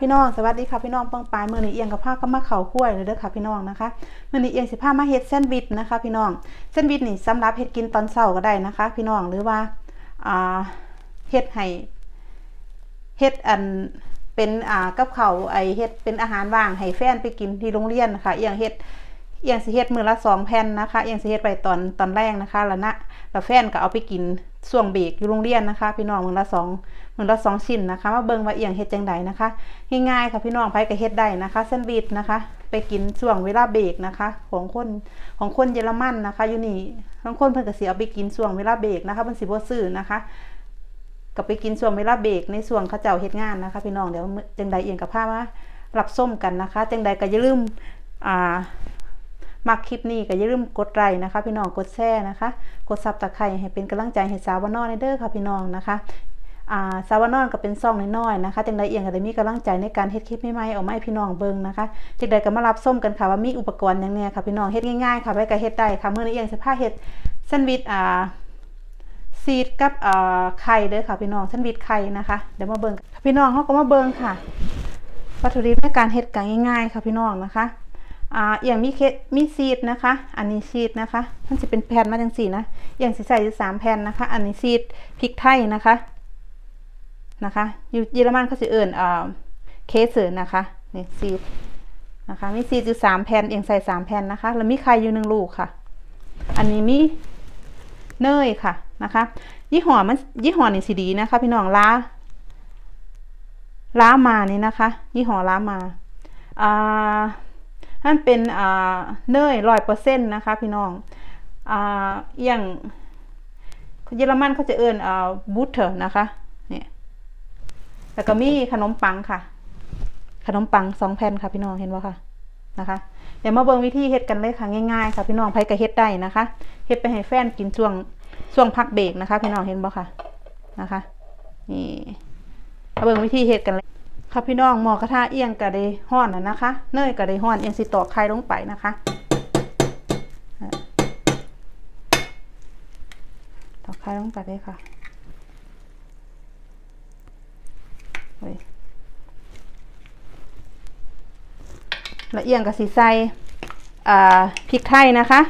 พี่น้องสวัสดีค่ะพี่น้องปังปายมือนี้เอียงกับผ้าก็มาเข่าขั้วยเลยเด้อค่ะพี่น้องนะคะมือนี้เอียงสิผ้ามาเฮ็ดเส้นวิดนะคะ พี่น้องเส้นวิดนี่สำหรับเฮ็ดกินตอนเช้าก็ได้นะคะ พี่น้องหรือว่าเฮ็ดให้เฮ็ดอันเป็นอ่ากับเขาไอเฮ็ดเป็นอาหารว่างให้แฟนไปกินที่โรงเรียนนะคะเอียงเฮ็ด เอียงสิเฮ็ดมือละสองแผ่นนะคะเอียงสิเฮ็ดไปตอนตอนแรกนะคะแล้วนะแล้วแฟนก็เอาไปกินช่วงเบรกอยู่โรงเรียนนะคะ พี่น้องมือละสองมือละสองชิ้นนะคะมาเบิ่งว่าเอียงเฮ็ดจังใดนะคะง่ายๆค่ะพี่น้องไผก็เฮ็ดได้นะคะแซนด์วิชนะคะ ไปกินช่วงเวลาเบรกนะคะ ของคนของคนเยอรมันนะคะอยู่นี่บางคนเพิ่นก็สิเอาไปกินช่วงเวลาเบรกนะคะเพิ่นสิบ่ซื้อนะคะก็ไปกินช่วงเวลาเบรกในช่วงเขาเจ้าเฮ็ดงานนะคะ พี่น้องเดี๋ยวจังใดเอียงกับพามารับส้มกันนะคะ จังใดก็อย่าลืมอ่า มักคลิปนี้ก็อย่าลืมกดไลค์นะคะ พี่น้องกดแชร์นะคะ กดซับตะไคร้ให้เป็นกำลังใจให้สาวบ้านนอกในเด้อค่ะพี่น้องนะคะอ่าสาวนอนก็เป็นซ่องน้อยๆนะคะจังใดเอียงก็ได้มีกำลังใจในการเฮ็ดคลิปใหม่ๆออกมาให้พี่น้องเบิ่งนะคะจังใดก็มารับส้มกันค่ะว่ามีอุปกรณ์หยังแหน่ค่ะพี่น้องเฮ็ดง่ายๆค่ะไปก็เฮ็ดได้ค่ะเมื้อนี้เอียงสิพาเฮ็ดแซนด์วิชอ่าซีดกับอ่าไข่เด้อค่ะพี่น้องแซนด์วิชไข่นะคะเดี๋ยวมาเบิ่งพี่น้องเฮาก็มาเบิ่งค่ะวัตถุดิบในการเฮ็ดก็ง่ายๆค่ะพี่น้องนะคะ อ่าเอียงมีเคมีซีดนะคะ อันนี้ซีดนะคะ มันสิเป็นแผ่นมาจังซี่นะเอียงสิใส่สามแผ่นนะคะ อันนี้ซีดพริกไทยนะคะนะคะอยู่เยอรมันเขาจะเอิ่นอ่าเคสเซอร์นะคะนี่ซีดนะคะมีซีดอยู่สามแผ่นเอียงใส่สามแผ่นนะคะ แล้วมีไข่อยู่หนึ่งลูกค่ะ อันนี้มีเนยค่ะนะคะยี่ห้อมันยี่ห้อนี่สีดีนะคะ พี่น้องล้าล้ามานี่นะคะ ยี่ห้อล้ามาอ่า นั่นเป็นอ่าเนยร้อยเปอร์เซ็นต์นะคะพี่น้องอ่าอย่างเยอรมันเขาจะเอิ่นอ่าบูเทอร์นะคะเนี่ยแล้วก็มีขนมปังค่ะ ขนมปังสองแผ่นค่ะพี่น้องเห็นว่าค่ะนะคะเดี๋ยวมาเบิ่งวิธีเฮ็ดกันเลยค่ะง่ายๆค่ะพี่น้องไผก็เฮ็ดได้นะคะเฮ็ดไปให้แฟนกินช่วงช่วงพักเบรกนะคะ พี่น้องเห็นบ่ค่ะนะคะ นี่มาเบิ่งวิธีเฮ็ดกันเลย ค่ะพี่น้องหม้อกระทะเอียงก็ได้ฮ้อนนะคะ เนยก็ได้ฮ้อนเอียงสิตอกไข่ลงไปนะคะตอกไข่ลงไปเลยค่ะละเอียงกับสีใส่พริกไทยนะคะ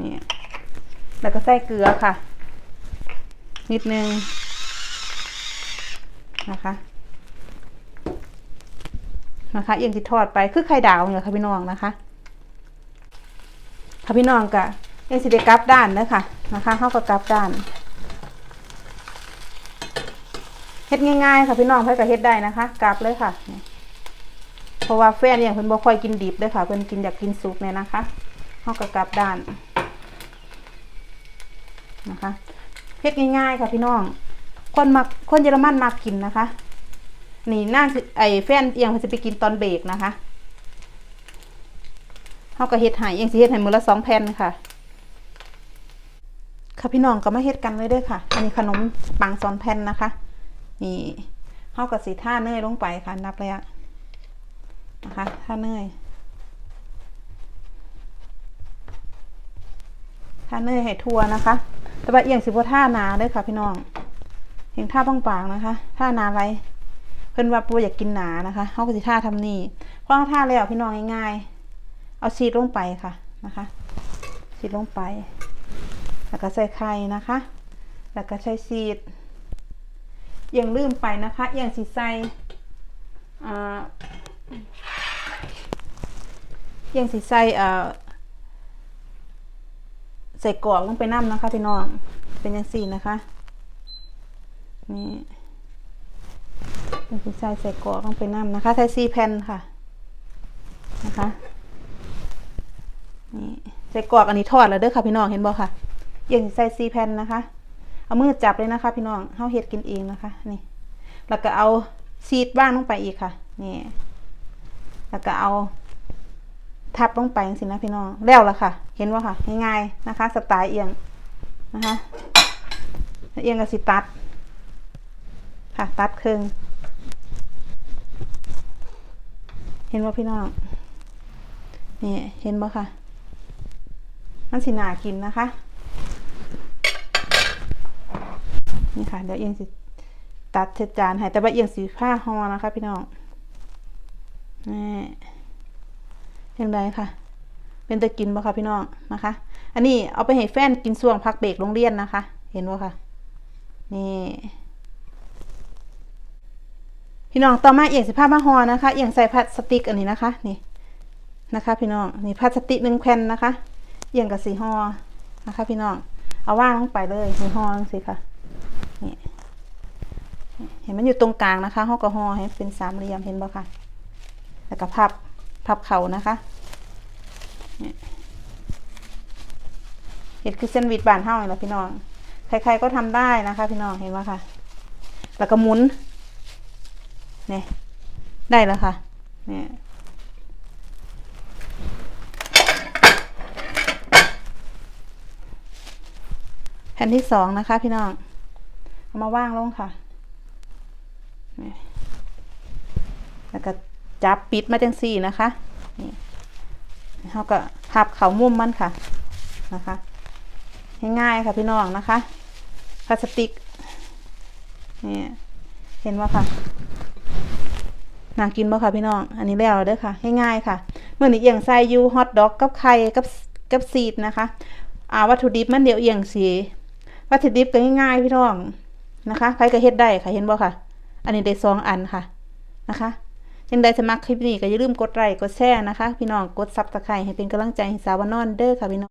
นี่แล้วก็ใส่เกลือค่ะ นิดนึง นะคะนะคะเอียงสิทอดไปคือไข่ดาวเนี่ยค่ะพี่น้องนะคะค่ะพี่น้องกะเอียงสิได้กลับด้านเด้อค่ะนะคะเข้ากับกลับด้านเฮ็ดง่ายๆค่ะพี่น้องเพื่อก็เฮ็ดได้นะคะกลับเลยค่ะเพราะว่าแฟนอย่างเพิ่นบ่ค่อยกินดิบเด้อค่ะเพิ่นกินอยากกินสุกเนี่ยนะคะเฮาก็กลับด้านนะคะเฮ็ดง่ายๆค่ะพี่น้อง คนมักคนเยอรมันมักกินนะคะ นี่น่าไอแฟนเอียงเพิ่นสิไปกินตอนเบรกนะคะเฮาก็เฮ็ดให้เอียงสิเฮ็ดให้มือละ2แผ่นค่ะ ค่ะพี่น้องก็มาเฮ็ดกันเลยเด้อค่ะ อันนี้ขนมปัง2แผ่นนะคะ นี่เฮากับสีท่าเนยลงไปค่ะ นับเลยอะนะคะท่าเนยท่าเนยให้ทั่วนะคะ แต่ว่าเอียงสิบท่านาเด้อค่ะพี่น้อง เห็นท่าบ้างๆนะคะท่านาไว้เพิ่นว่าปูอยากกินหนานะคะเฮาก็สิท่าทำนี่เพราะท่าแล้วพี่น้องง่ายๆ เอาชีดลงไปค่ะนะคะชีดลงไป แล้วก็ใส่ไข่นะคะ แล้วก็ใช้ชีดยังลืมไปนะคะอย่างสีใส่อ่าอย่างสีใส่ใส่กรอกลงไปน้ำนะคะพี่น้องเป็นยังสี่นะคะ นี่อย่างสีใส่ใส่กรอกลงไปน้ำนะคะ ใส่ซีแผ่นค่ะ นะคะ นี่ใส่กรอกอันนี้ทอดแล้วเด้อค่ะพี่น้องเห็นบ่ค่ะอย่างใส่ซีแผ่นนะคะ เอามือจับเลยนะคะ พี่น้องเฮาเฮ็ดกินเองนะคะ นี่ แล้วก็เอาซีดว่างลงไปอีกค่ะ นี่ แล้วก็เอาทับลงไปสินะพี่น้อง แล้วละค่ะ เห็นว่าค่ะ ง่ายๆนะคะ สไตล์เอียงนะคะ เอียงกับสิตัด ค่ะ ตัดครึ่งเห็นว่าพี่น้องนี่เห็นบ่ค่ะ มันสินากินนะคะ นี่ค่ะ เดี๋ยวเอียงสิตัดเศษจานให้แต่ว่าเอียงสีผ้าห่อนะคะ พี่น้องนี่ยังไงค่ะ เป็นตะกินบ่คะพี่น้องนะคะ อันนี้เอาไปให้แฟนกินส่วงพักเบรกโรงเรียนนะคะ เห็นบ่ค่ะ นี่ พี่น้องต่อมาเอียงสิผ้ามาห่อนะคะเอียงใส่พลาสติกอันนี้นะคะนี่นะคะ พี่น้องนี่พลาสติกหนึ่งแผ่นนะคะเอียงกับสีหอนะคะ พี่น้องเอาว่างลงไปเลยในห่อสิค่ะนี่เห็นมันอยู่ตรงกลางนะคะห่อกับหอให้เป็นสามเหลี่ยมเห็นบ่ค่ะแล้วก็พับพับเข่านะคะนี่เห็ดคือเส้นวิดบานเท่านี่ละพี่น้องใครๆก็ทำได้นะคะ พี่น้องเห็นไหมคะแล้วก็หมุน เนี่ยได้แล้วค่ะเนี่ยแผ่นที่สองนะคะพี่น้อง เอามาว่างลงค่ะ แล้วก็จับปิดมาจังสี่นะคะ นี่เขาก็พับเขามุมมันค่ะนะคะง่ายๆค่ะพี่น้องนะคะพลาสติกนี่เห็นว่าค่ะ น่ากินบ่ค่ะพี่น้อง อันนี้แล้วเด้อค่ะ ง่ายๆค่ะเมื่อนี้เอียงใส่ยูฮอทดอกกับไข่กับกับซีดนะคะ อ่าวัตถุดิบมันเดียวเอียงสีวัตถุดิบก็ง่ายๆพี่น้องนะคะใครก็เฮ็ดได้ค่ะเห็นบ่ค่ะ อันนี้ได้สองอันค่ะนะคะยังได้สมัครคลิปนี้ก็อย่าลืมกดไลค์กดแชร์นะคะ พี่น้องกดซับสไครต์ให้เป็นกำลังใจให้สาวนอนเด้อค่ะพี่น้อง